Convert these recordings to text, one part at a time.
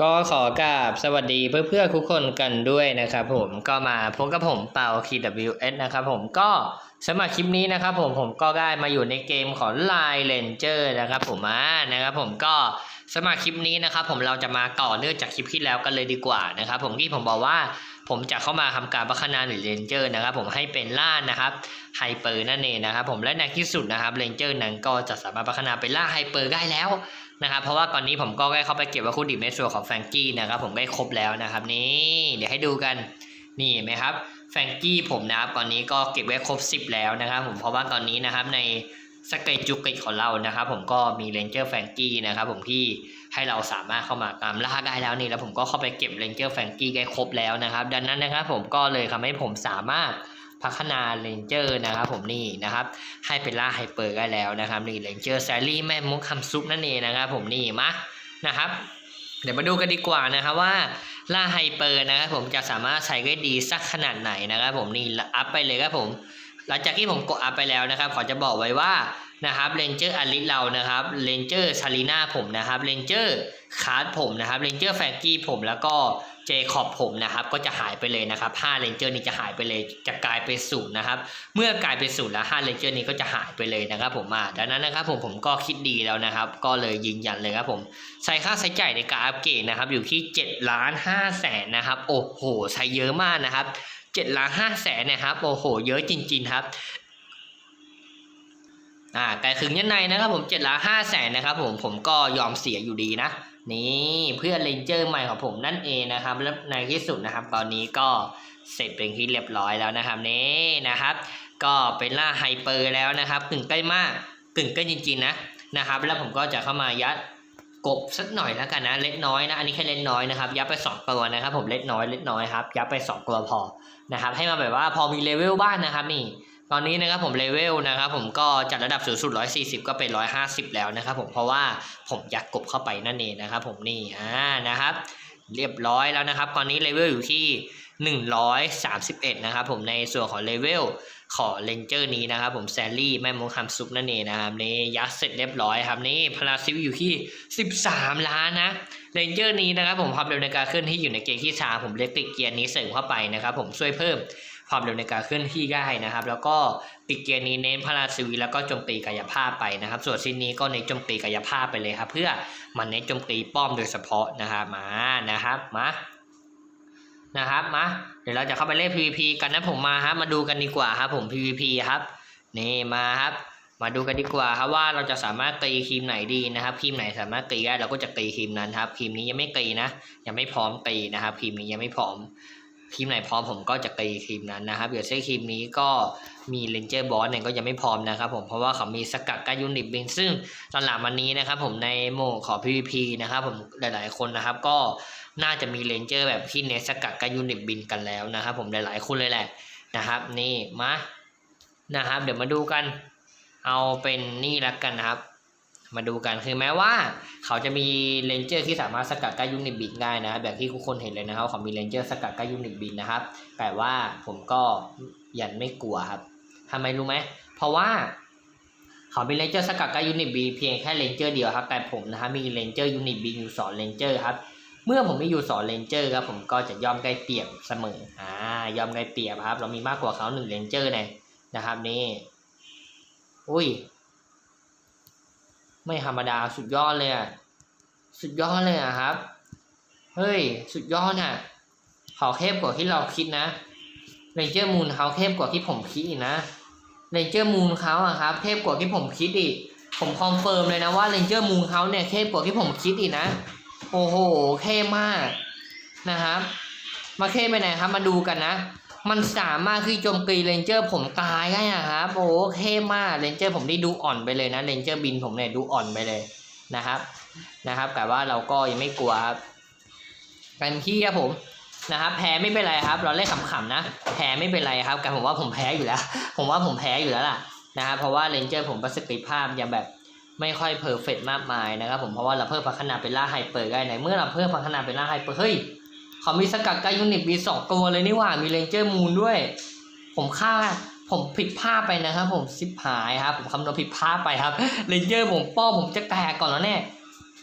ก็ขอกราบสวัสดีเพื่อนๆทุกคนกันด้วยนะครับผมก็มาพบกับผมเปา KWS นะครับผมก็ สำหรับคลิปนี้นะครับผมผมก็ได้มาอยู่ในเกมของ Line Ranger นะครับผมอ่านะครับผมก็สำหรับคลิปนี้นะครับผมเราจะมาต่อเนื่องจากคลิปที่แล้วกันเลยดีกว่านะครับผมที่ผมบอกว่าผมจะเข้ามาทำการพัฒนาหรือเรนเจอร์นะครับผมให้เป็นล่านะครับไฮเปอร์นั่นเองนะครับผมและในที่สุดนะครับเรนเจอร์นั้นก็จะสามารถพัฒนาเป็นล่าไฮเปอร์ได้แล้วนะครับเพราะว่าตอนนี้ผมก็ได้เข้าไปเก็บวัตถุดิบในส่วนของแฟรงกี้นะครับผมได้ครบแล้วนะครับนี่เดี๋ยวให้ดูกันนี่เห็นไหมครับ แฟงกี้ผมนะครับตอนนี้ก็เก็บไว้ครบ 10 แล้วนะครับผมเพราะว่าตอนนี้นะครับในสเกจจุกิของเรานะครับ ผมก็มีเรนเจอร์แฟงกี้นะครับผมที่ให้เราสามารถเข้ามาตามล่าได้แล้วนี่แล้วผมก็เข้าไปเก็บเรนเจอร์แฟงกี้ได้ครบแล้วนะครับ ดังนั้นนะครับผมก็เลยทำให้ผมสามารถพัฒนาเรนเจอร์นะครับผมนี่นะครับให้เป็นล่าไฮเปอร์ได้แล้วนะครับนี่เลนเจอร์แซลลี่แม่มุกคำซุปนั่นเองนะครับผมนี่มานะครับ เดี๋ยวมาดูกันดีกว่านะครับว่า ล่าไฮเปอร์นะครับผมจะสามารถใช้ได้ดีสักขนาดไหนนะครับผมนี่อัพไปเลยครับผม หลังจากที่ผมกดอัพไปแล้วนะครับขอจะบอกไว้ว่านะครับเรนเจอร์อลิสเรานะครับเรนเจอร์ชาลีนาผมนะครับเรนเจอร์คาร์ดผมนะครับเรนเจอร์แฟงกี้ผมแล้วก็ เจคอบผมนะครับก็จะหายไปเลยนะครับ5เรนเจอร์นี้จะหายไปเลยจะกลายเป็นศูนย์นะครับเมื่อกลายเป็นศูนย์แล้ว5เลนเจอร์นี้ก็จะหายไปเลยนะครับผมอ่าดังนั้นนะครับผมผมก็คิดดีแล้วนะครับ ก็เลยยืนยันเลยครับผมใช้ค่าใช้จ่ายในการอัปเกรดนะครับอยู่ที่7ล้าน5แสนนะครับโอ้โหใช้เยอะมากนะครับ7ล้าน5แสนนะครับโอ้โห เยอะจริง ๆครับอ่าแต่ถึงยังไงนะครับผม7ล้าน5แสนนะครับผมผมก็ยอมเสียอยู่ดีนะ นี่เพื่อเลนเจอร์ใหม่ของผมนั่นเองนะครับและในที่สุดนะครับ ตอนนี้ก็เสร็จเป็นที่เรียบร้อยแล้วนะครับนี่นะครับ ก็เป็นล่าไฮเปอร์แล้วนะครับกึ่งใกล้มากกึ่งใกล้จริงๆนะนะครับ แล้วผมก็จะเข้ามายัดกบสักหน่อยแล้วกันนะเล็กน้อยนะอันนี้แค่เล็กน้อยนะครับยัดไปสองตัวนะครับ ผมเล็กน้อยเล็กน้อยครับยัดไปสองตัวพอนะครับให้มาแบบว่าพอมีเลเวลบ้างนะครับนี่ ตอนนี้นะครับผมเลเวลนะครับผมก็จัดระดับสูงสุด 140 ก็เป็น 150 แล้วนะครับผมเพราะว่าผมอยัดกบเข้าไปนั่นเองนะครับผมนี่อ่านะครับเรียบร้อยแล้วนะครับ ตอนนี้เลเวลอยู่ที่ 131 นะครับผมในส่วนของเลเวลของเลนเจอร์นี้นะครับผมแซลลี่แม่มงคำซุปนั่นเองนะครับนี่ยัดเสร็จเรียบร้อยครับนี่พลาซิลอยู่ที่ 13 ล้านนะเลนเจอร์นี้นะครับผมความเร็วในการเคลื่อนที่อยู่ในเกณฑ์ที่ชาผมเล็กติดเกียร์นี้เสริมเข้าไปนะครับผมช่วยเพิ่ม ความเร็วในการเคลื่อนที่ได้นะครับ แล้วก็ปิดเกียร์นี้เน้นพลาซิวีแล้วก็โจมตีกายภาพไปนะครับ ส่วนชิ้นนี้ก็เน้นโจมตีกายภาพไปเลยครับ เพื่อมันเน้นโจมตีป้อมโดยเฉพาะนะครับมานะครับมานะครับมาเดี๋ยวเราจะเข้าไปเล่น PVP กันนะผมมาครับมาดูกันดีกว่าครับผม PVP ครับนี่มาครับมาดูกันดีกว่าครับว่าเราจะสามารถตีครีมไหนดีนะครับครีมไหนสามารถตีได้เราก็จะตีครีมนั้นครับครีมนี้ยังไม่ตีนะ ยังไม่พร้อมตีนะครับครีมนี้ยังไม่พร้อม ครีมไหนพร้อมผมก็จะตีครีมนั้นนะครับเดี๋ยวใช้ครีมนี้ก็มีเลนเจอร์บอสเนี่ยก็ยังไม่พร้อมนะครับผมเพราะว่าเขามีสกัดกายูนิตบินซึ่งตอนหลังวันนี้นะครับผมในโหมดของ PVP นะครับผมหลายๆคนนะครับก็น่าจะมีเลนเจอร์แบบที่เนสกัดกายูนิตบินกันแล้วนะครับผมหลายๆคนเลยแหละนะครับนี่มานะครับเดี๋ยวมาดูกันเอาเป็นนี่ละกันนะครับ มาดูกันคือแม้ว่าเขาจะมีเลนเจอร์ที่สามารถสกัดก้ายูนิตบินได้นะ แบบที่ทุกคนเห็นเลยนะครับเขามีเลนเจอร์สกัดก้ายูนิตบินนะครับ แต่ว่าผมก็ยันไม่กลัวครับทำไมรู้ไหมเพราะว่าเขามีเลนเจอร์สกัดก้ายูนิตบีเพียงแค่เลนเจอร์เดียวครับ แต่ผมนะครับมีเลนเจอร์ยูนิตบีอยู่สองเลนเจอร์ครับเมื่อผมมีอยู่สองเลนเจอร์ครับผมก็จะยอมได้เปรียบเสมออ่ายอมได้เปรียบครับ เรามีมากกว่าเขาหนึ่งเลนเจอร์เนี่ยนะครับนี่ อุ้ย ไม่ธรรมดาสุดยอดเลยอะสุดยอดเลยอะครับ เฮ้ย สุดยอดอะเขาเข้มกว่าที่เราคิดนะเรนเจอร์มูนเขาเข้มกว่าที่ผมคิดอีกนะเรนเจอร์มูนเขาอะครับเข้มกว่าที่ผมคิดอีกผมคอนเฟิร์มเลยนะว่าเรนเจอร์มูนเขาเนี่ยเข้มกว่าที่ผมคิดอีกนะ โอ้โหเข้มมากนะครับ มาเข้มไปไหนครับมาดูกันนะ มันสามารถที่โจมตีเรนเจอร์ผมตายได้อะครับโอ้เท่มากเรนเจอร์ผมได้ดูอ่อนไปเลยนะเรนเจอร์บินผมเนี่ยดูอ่อนไปเลยนะครับนะครับ แต่ว่าเราก็ยังไม่กลัวครับกันที่ครับผมนะครับแพ้ไม่เป็นไรครับ เราเล่นขำๆนะ แพ้ไม่เป็นไรครับแต่ผมว่าผมแพ้อยู่แล้ว ผมว่าผมแพ้อยู่แล้วล่ะนะครับเพราะว่าเรนเจอร์ผมประสิทธิภาพยังแบบไม่ค่อยเพอร์เฟกมากมายนะครับผมเพราะว่าเราเพิ่มพัฒนาเป็นล่าไฮเปอร์ได้ในเมื่อเราเพิ่มพัฒนาเป็นล่าไฮเปอร์เฮ้ย เขามีสกัดกายูนิตมีสองตัวเลยนี่หว่า มีเรนเจอร์มูนด้วย ผมค่าผมผิดพลาดไปนะครับ ผมสิบหายครับ ผมคำนวณผิดพลาดไปครับเรนเจอร์ผมป้อมผมจะแตกก่อนแล้วแน่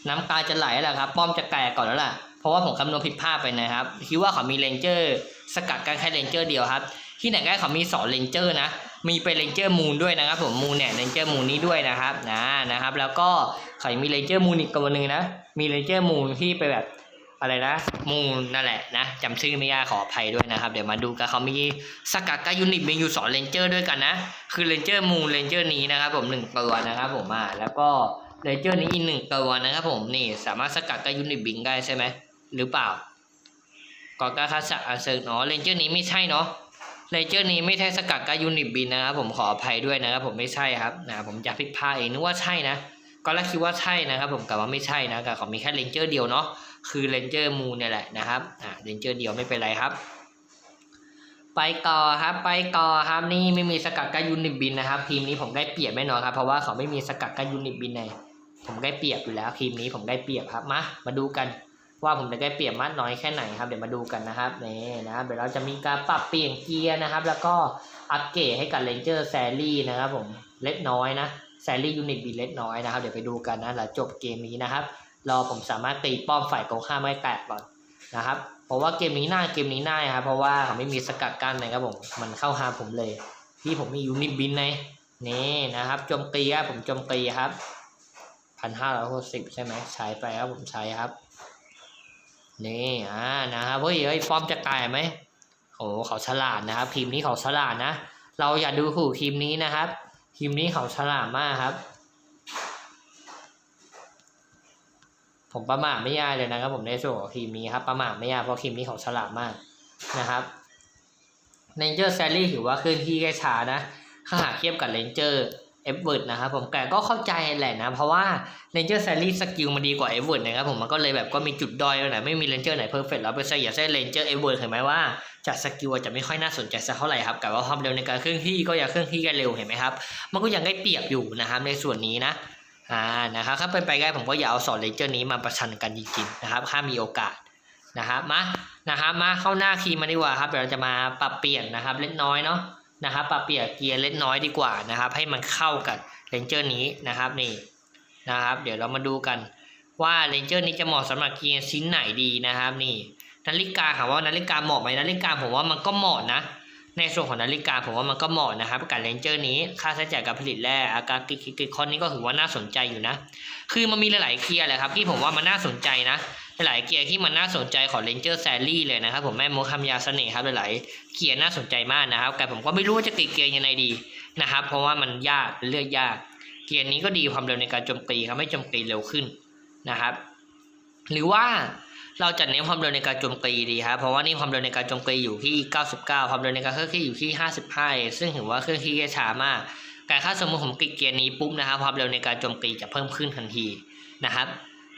น้ำตาจะไหลแล้วครับ ป้อมจะแตกก่อนแล้วล่ะเพราะว่าผมคำนวณผิดพลาดไปนะครับคิดว่าเขามีเลนเจอร์ สกัดกันแค่เลนเจอร์เดียวครับ ที่ไหนได้เขามีสอนเลนเจอร์นะมีเป็นเลนเจอร์มูนด้วยนะครับ ผมมูนเนี่ยเลนเจอร์มูนนี้ด้วยนะครับนะนะครับ แล้วก็เขายังมีเลนเจอร์มูนอีกตัวหนึ่งนะมีเลนเจอร์มูนที่ไปแบบ อะไรนะ มูนนั่นแหละนะจำชื่อไม่ยากขออภัยด้วยนะครับ เดี๋ยวมาดูกันเขามีสกัดกับยูนิตมีอยู่สอนเลนเจอร์ด้วยกันนะ คือเลนเจอร์มูนเลนเจอร์นี้นะครับผมหนึ่งตัวนะครับผมอ่าแล้วก็เลนเจอร์นี้อีกหนึ่งตัวนะครับผมนี่สามารถสกัดกับยูนิตบิงได้ใช่ไหมหรือเปล่ากอกาคาสะอาเซิร์เนาะเลนเจอร์นี้ไม่ใช่เนาะเลนเจอร์นี้ไม่ใช่สกัดกับยูนิตบินนะครับผมขออภัยด้วยนะครับผมไม่ใช่ครับนะผมจะผิดพาเองนึกว่าใช่นะ ก็แรกคิดว่าใช่นะครับ ผมกลับว่าไม่ใช่นะแต่เขามีแค่เลนเจอร์เดียวเนาะคือเลนเจอร์มูนเนี่ยแหละนะครับอ่าเลนเจอร์เดียวไม่เป็นไรครับ ไปต่อครับ ไปต่อครับนี่ไม่มีสกัดกับยูนิบินนะครับ ทีมนี้ผมได้เปรียบแน่นอนครับ เพราะว่าเขาไม่มีสกัดกับยูนิบินในผมได้เปรียบอยู่แล้วทีมนี้ผมได้เปรียบครับมามาดูกันว่าผมจะได้เปรียบมากน้อยแค่ไหนครับเดี๋ยวมาดูกันนะครับนี่นะครับเดี๋ยวเราจะมีการปรับเปลี่ยนเกียร์นะครับ แล้วก็อัปเกรดให้กับเลนเจอร์แซรี่นะครับผมเล็กน้อยนะ แซรี่ยูนิตบีเล็กน้อยนะครับ เดี๋ยวไปดูกันนะหลังจบเกมนี้นะครับ รอผมสามารถตีป้อมฝ่ายตรงข้ามไม่แตกก่อนนะครับ เพราะว่าเกมนี้หน่าเกมนี้หน่าครับ เพราะว่าเขาไม่มีสกัดกั้นนะครับผม มันเข้าหาผมเลยที่ผมมียูนิตบินในนี่นะครับโจมตีครับผมโจมตีครับพันห้าร้อยหกสิบใช่ไหมใช้ไปครับผมใช้ครับนี่อ่านะครับเฮ้ยเฮ้ยฟอร์มจะกลายไหมโอ้เขาฉลาดนะครับทีมนี้เขาฉลาดนะ เราอย่าดูถูกทีมนี้นะครับ ทีมนี้เขาฉลาดมากครับ ผมประมาทไม่ยากเลยนะครับผมในส่วนของทีมนี้ครับประมาทไม่ยากเพราะทีมนี้เขาฉลาดมากนะครับเ a นเจอร์แซลลี่ถือว่าเคลื่อนที่แค่ช้านะถ้าหากเทียบกับเลนเจอร์ เอฟเวิร์ดนะครับผมแต่ก็เข้าใจแหละนะ เพราะว่าเ a นเจอร์แซลลี่สกิลมันดีกว่าเอฟเวิร์ดนะครับผมมันก็เลยแบบก็มีจุดด้อยด้วนะไม่มีเ a นเจอร์ไหนเพอร์เฟกต์แล้วไปใส่อย่าใส่เ a นเจอร์เอฟเวิร์ดเห็นไหมว่าจากสกิลจะไม่ค่อยน่าสนใจสักเท่าไหร่ครับแต่ว่าความเร็วในการเคลื่อนที่ก็ยังเคลื่อนที่กันเร็วเห็นไหมครับมันก็ยังได้เปรียบอยู่นะครับในส่วนนี้นะอ่านะครับถ้าเป็นไปได้ผมก็อย่าเอาสอนเลนเจอร์นี้มาประชันกันจริงๆนะครับถ้ามีโอกาสนะครับมานะครับมาเข้าหน้าคีย์มาดีกว่าครับเดี๋ยวเราจะมาปรับเปลี่ยนนะครับเล็กน้อยเนาะ นะครับปรับเปลี่ยนเกียร์เล็กน้อยดีกว่านะครับ ให้มันเข้ากับเลนเจอร์นี้นะครับนี่นะครับ เดี๋ยวเรามาดูกันว่าเลนเจอร์นี้จะเหมาะสำหรับเกียร์ชิ้นไหนดีนะครับนี่นาฬิกาถามว่านาฬิกาเหมาะไหมนาฬิกาผมว่ามันก็เหมาะนะในส่วนของนาฬิกาผมว่ามันก็เหมาะนะครับกับเลนเจอร์นี้ค่าใช้จ่ายการผลิตแร่อาการกิกิกิคอนนี้ก็ถือว่าน่าสนใจอยู่นะ คือมันมีหลายๆเกียร์แหละครับที่ผมว่ามันน่าสนใจนะ หลายเกียร์ที่มันน่าสนใจของเลนเจอร์แซรี่เลยนะครับผมแม่โมคำยาเสน่ห์ครับหลายเกียร์น่าสนใจมากนะครับแต่ผมก็ไม่รู้ว่าจะติดเกียร์ยังไงดีนะครับ เพราะว่ามันยากเลือกยาก เกียร์นี้ก็ดีความเร็วในการโจมตีครับไม่โจมตีเร็วขึ้นนะครับ หรือว่าเราจะเน้นความเร็วในการโจมตีดีครับเพราะว่านี่ความเร็วในการโจมตีอยู่ที่ 99 ความเร็วในการเคลื่อนที่อยู่ที่ 55 ซึ่งถือว่าเคลื่อนที่ช้ามากแต่ถ้าสมมติผมกลิกเกียร์นี้ปุ๊บนะครับความเร็วในการโจมตีจะเพิ่มขึ้นทันทีนะครับ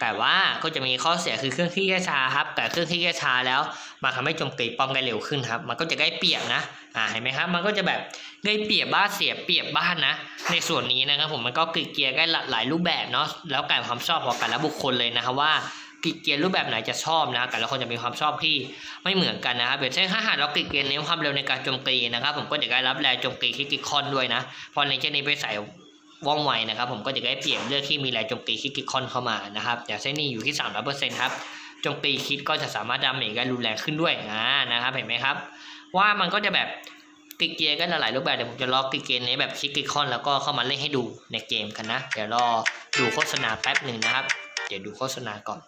แต่ว่าก็จะมีข้อเสียคือเครื่องที่ได้ช้าครับ แต่เครื่องที่ได้ช้าแล้วมันทำให้โจมตีป้อมได้เร็วขึ้นครับ มันก็จะได้เปรียบนะอ่าเห็นไหมครับ มันก็จะแบบได้เปรียบบ้านเสียเปรียบบ้านนะ ในส่วนนี้นะครับผมมันก็กลิเกียร์ได้หลายรูปแบบเนาะแล้วการความชอบของแต่ละบุคคลเลยนะครับว่ากลิเกียร์รูปแบบไหนจะชอบนะแต่ละคนจะมีความชอบที่ไม่เหมือนกันนะครับอย่างเช่นถ้าหากเรากลิเกียร์เน้นความเร็วในการโจมตีนะครับ ผมก็จะได้รับแรงโจมตีคริติคอนด้วยนะพอในเช่นนี้ไปใส่ ว่องไวนะครับ ผมก็จะได้เปลี่ยนเลือกที่มีแรงโจมตีคริติคอนเข้ามานะครับอย่างเช่นนี้อยู่ที่3 0 0ครับโจมตีคิดก็จะสามารถดาเมจได้รุนแรงขึ้นด้วยนะครับเห็นไหมครับ ว่ามันก็จะแบบกิกเกียร์ก็หลายรูปแบบเดี๋ยวผมจะลอกกิกเกียร์นี้แบบคริติคอนแล้วก็เข้ามาเล่นให้ดูในเกมกันนะ เดี๋ยวรอดูโฆษณาแป๊บหนึ่งนะครับ เดี๋ยวดูโฆษณาก่อน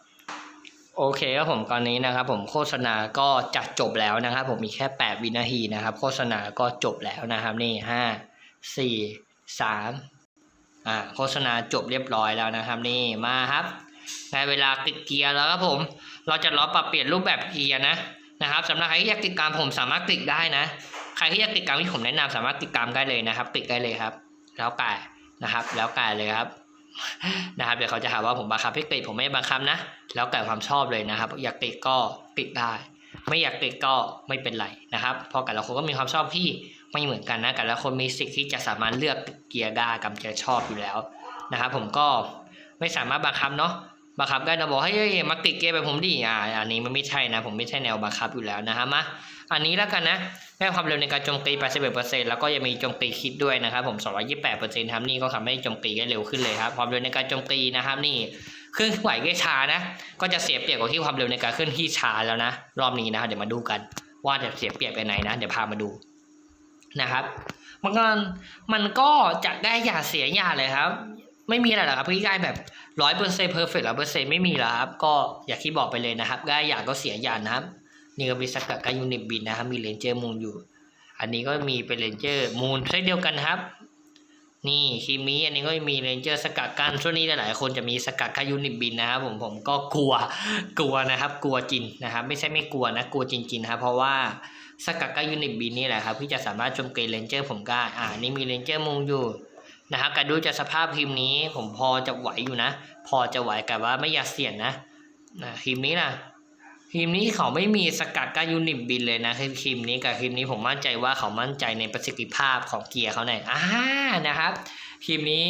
โอเคครับผมตอนนี้นะครับผมโฆษณาก็จะจบแล้วนะครับ ผมมีแค่ 8 วินาทีนะครับ โฆษณาก็จบแล้วนะครับนี่ห้าสี่สาม อ่าโฆษณาจบเรียบร้อยแล้วนะครับนี่มาครับในเวลาติดเกียร์แล้วครับผม เราจะล้อปรับเปลี่ยนรูปแบบเกียร์นะนะครับสำหรับใครที่อยากติดตามผมสามารถติดได้นะ ใครที่อยากติดตามที่ผมแนะนำสามารถติดตามได้เลยนะครับ ติดได้เลยครับ แล้วแต่นะครับ แล้วแต่เลยครับนะครับเดี๋ยวเขาจะหาว่าผมบังคับให้ติดผมไม่บังคับนะ แล้วแต่ความชอบเลยนะครับ อยากติดก็ติดได้ ไม่อยากติดก็ไม่เป็นไรนะครับเพราะแต่ละคนก็มีความชอบที่ ไม่เหมือนกันนะแต่ละคนมีสิทธิ์ที่จะสามารถเลือกเกียร์ด้กับเกียร์ชอบอยู่แล้วนะครับผมก็ไม่สามารถบังคับเนาะบังคับได้นะบอกให้ยเฮ้ยมาติดเกียร์แบบผมดิอ่าอันนี้มันไม่ใช่นะ ผมไม่ใช่แนวบังคับอยู่แล้วนะครับมาอันนี้แล้วกันนะได้ความเร็วในการโจมตี81%แล้วก็ยังมีโจมตีคิดด้วยนะครับผม 228%ครับนี่ก็ทำให้โจมตีได้เร็วขึ้นเลยครับความเร็วในการโจมตีนะครับนี่เคลื่อนไหวก็ช้านะ ก็จะเสียเปรียบกว่าที่ความเร็วในการเคลื่อนที่ช้าแล้วนะ รอบนี้นะครับเดี๋ยวมาดูกันว่าจะเสียเปรียบไปไหนนะ เดี๋ยวพามาดู นะครับมันก็มันก็จะได้อย่าเสียอย่าเลยครับ ไม่มีอะไรหรอกครับพี่กายแบบร้อยเปอร์เซ็นต์เพอร์เฟกต์ร้อยเปอร์เซ็นต์ไม่มีแล้วครับ ก็อย่างที่บอกไปเลยนะครับได้อย่าก็เสียอย่านะครับนี่ก็มีสกัดการยูนิตบินนะครับมีเลนเจอร์มูนอยู่ อันนี้ก็มีเป็นเลนเจอร์มูนเช่นเดียวกันครับ นี่คีมีอันนี้ก็มีเลนเจอร์สกัดกันช่วงนี้หลายๆคนจะมีสกัดกายูนิบินนะครับผมผมก็กลัวกลัวนะครับ กลัวจริงนะครับ ไม่ใช่ไม่กลัวนะกลัวจริงๆนะครับเพราะว่าสกัดกายูนิบินนี่แหละครับที่จะสามารถโจมตีเลนเจอร์ผมได้อ่านี่มีเลนเจอร์มูนอยู่นะครับการดูจากสภาพทีมนี้ผมพอจะไหวอยู่นะ พอจะไหวแต่ว่าไม่อยากเสี่ยงนะนะทีมนี้นะ ทีมนี้เขาไม่มีสกัดการยูนิตบินเลยนะคือทีมนี้กับทีมนี้ผมมั่นใจว่าเขามั่นใจในประสิทธิภาพของเกียร์เขาหน่อยอ่านะครับทีมนี้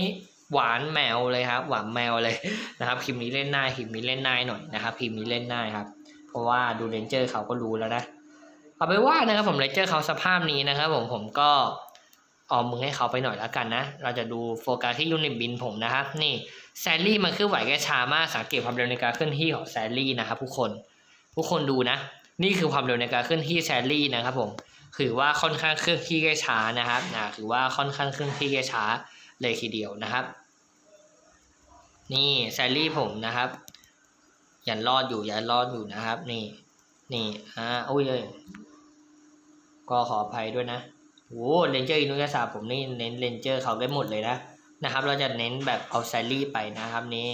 หวานแมวเลยครับ หวานแมวเลยนะครับทีมนี้เล่นง่ายทีมนี้เล่นง่ายหน่อยนะครับทีมนี้เล่นง่ายครับ เพราะว่าดูเรนเจอร์เขาก็รู้แล้วนะเอาไปว่านะครับผมเรนเจอร์เขาสภาพนี้นะครับ ผมผมก็เอามือให้เขาไปหน่อยแล้วกันนะ เราจะดูโฟกัสที่ยูนิตบินผมนะครับ นี่แซลลี่มันคือไหวแค่ช้ามากสังเกตความเร็วในการเคลื่อนที่ของแซลลี่นะครับทุกคน ทุกคนดูนะ นี่คือความเร็วในการเคลื่อนที่แซลลี่นะครับผมถือว่าค่อนข้างเคลื่อนที่ได้ช้านะครับนะถือว่าค่อนข้างเคลื่อนที่ได้ช้าเลยทีเดียวนะครับ นี่แซลลี่ผมนะครับยันรอดอยู่ยันรอดอยู่นะครับ นี่นี่อ่าโอ้ยเอ้ยก็ขออภัยด้วยนะโอ้เรนเจอร์อินุยาสาผมนี่เน้นเรนเจอร์เขาได้หมดเลยนะนะครับ เราจะเน้นแบบเอาแซลลี่ไปนะครับนี่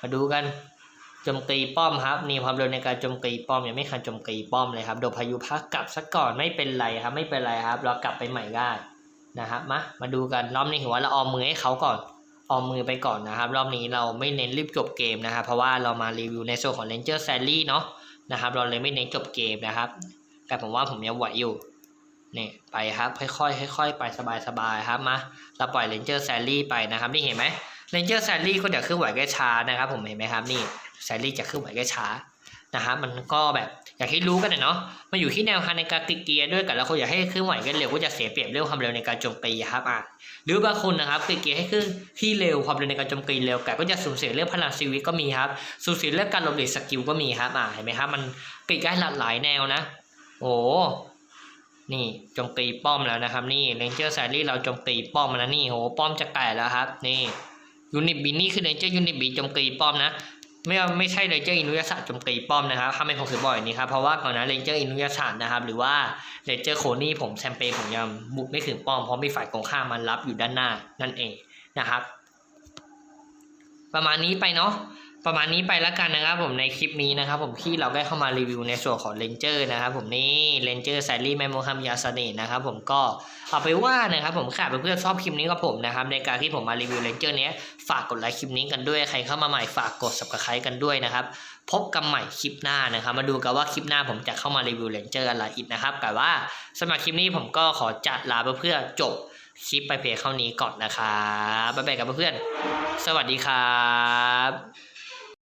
มาดูกัน จมตีป้อมครับนี่ความเร็วในการโจมตีป้อมยังไม่คันโจมตีป้อมเลยครับโดนพายุพักกลับซะก่อนไม่เป็นไรครับ ไม่เป็นไรครับ เรากลับไปใหม่ได้นะครับมามาดูกันรอบนี้ถือว่าเราออมมือให้เขาก่อนออมมือไปก่อนนะครับ รอบนี้เราไม่เน้นรีบจบเกมนะครับ เพราะว่าเรามารีวิวในส่วนของ Ranger Sally เนาะนะครับ เราเลยไม่เน้นจบเกมนะครับ แต่ผมว่าผมยังไหวอยู่นี่ไปครับค่อยๆค่อยๆไปสบายๆครับมาเราปล่อย Ranger Sally ไปนะครับนี่เห็นไหม Ranger Sally ก็จะเคลื่อนไหวแค่ช้านะครับ ผมเห็นไหมครับนี่แซลลี่จะขึ้นไหวก็ช้านะครับมันก็แบบอย่างที่รู้กันนะเนาะมันอยู่ที่แนวทางในการติดเกียร์ด้วยกันแล้วคนอยากให้ขึ้นไหวกันเร็วก็จะเสียเปรียบเรื่องความเร็วในการโจมตีครับอะหรือบางคนนะครับติดเกียร์ให้ขึ้นที่เร็วความเร็วในการโจมตีเร็วแต่ก็จะสูญเสียเรื่องพลังชีวิตก็มีครับสูญเสียเรื่องการหลบหลีกสกิลก็มีครับอะเห็นไหมครับมันติดได้หลากหลายแนวนะ โอ้นี่โจมตีป้อมแล้วนะครับ นี่เรนเจอร์แซลลี่เราโจมตีป้อมแล้วนี่โหป้อมจะแตกแล้วครับ นี่ ยูนิตบีนี่คือเลนเจอร์ยูนิตบีโจมตีป้อมนะไม่ไม่ใช่เลนเจอร์อินุยาสะจมตีป้อมนะครับถ้าไม่ผมคือบ่อยนี้ครับ เพราะว่าก่อนหน้าเลนเจอร์อินุยาสะนะครับ หรือว่าเลนเจอร์โคนี่ผมแชมเปญผมยังบุกไม่ถึงป้อม เพราะมีฝ่ายกองข้ามมันรับอยู่ด้านหน้านั่นเองนะครับ ประมาณนี้ไปเนาะ ประมาณนี้ไปแล้วกันนะครับผมในคลิปนี้นะครับผมที่เราได้เข้ามารีวิวในส่วนของเลนเจอร์นะครับผมนี่เลนเจอร์แซลลี่แมมโมฮัมยาสเนนะครับผมก็เอาไปว่านะครับผมขาดเพื่อนๆชอบคลิปนี้กับผมนะครับในการที่ผมมารีวิวเลนเจอร์นี้ฝากกดไลค์คลิปนี้กันด้วยใครเข้ามาใหม่ฝากกด subscribe กันด้วยนะครับพบกันใหม่คลิปหน้านะครับมาดูกันว่าคลิปหน้าผมจะเข้ามารีวิวเลนเจอร์อะไรอีกนะครับแต่ว่าสำหรับคลิปนี้ผมก็ขอจัดลาเพื่อจบคลิปไปเพียงเท่านี้ก่อนนะครับบ๊ายบายกับเพื่อนๆสวัสดีครับ